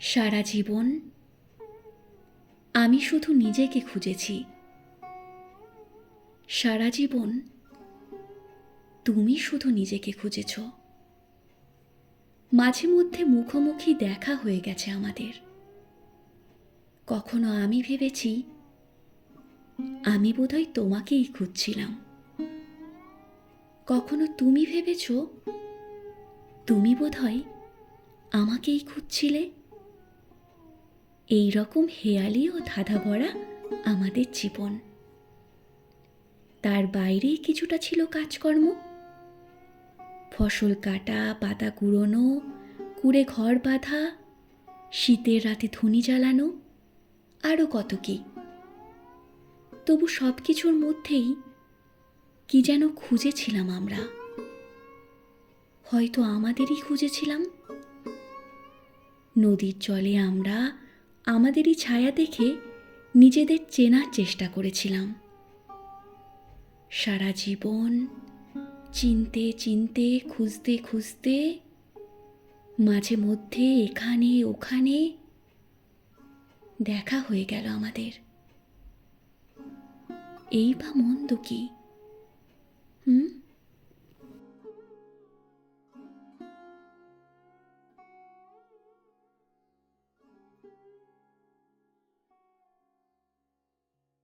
সারা জীবন আমি শুধু নিজেকে খুঁজেছি। সারা জীবন তুমি শুধু নিজেকে খুঁজেছ। মাঝে মধ্যে মুখোমুখি দেখা হয়ে গেছে আমাদের। কখনো আমি ভেবেছি, আমি বোধহয় তোমাকেই খুঁজছিলাম। কখনো তুমি ভেবেছ, তুমি বোধহয় আমাকেই খুঁজছিলে? এই রকম হেয়ালি ও ধাঁধা ভরা আমাদের জীবন। তার বাইরেই কিছুটা ছিল কাজকর্ম। ফসল কাটা, পাতা কুড়োনো, কুড়ে ঘর বাঁধা, শীতের রাতে ধুনি জ্বালানো আরও কত কি। তবু সব কিছুর মধ্যেই কি যেন খুঁজেছিলাম আমরা। হয়তো আমাদেরই খুঁজেছিলাম। নদীর জলে আমরা আমাদেরই ছায়া দেখে নিজেদের চেনার চেষ্টা করেছিলাম। সারা জীবন চিনতে চিনতে, খুঁজতে খুঁজতে, মাঝে মধ্যে এখানে, ওখানে দেখা হয়ে গেল আমাদের। এই বা মন্দ কি? হুম?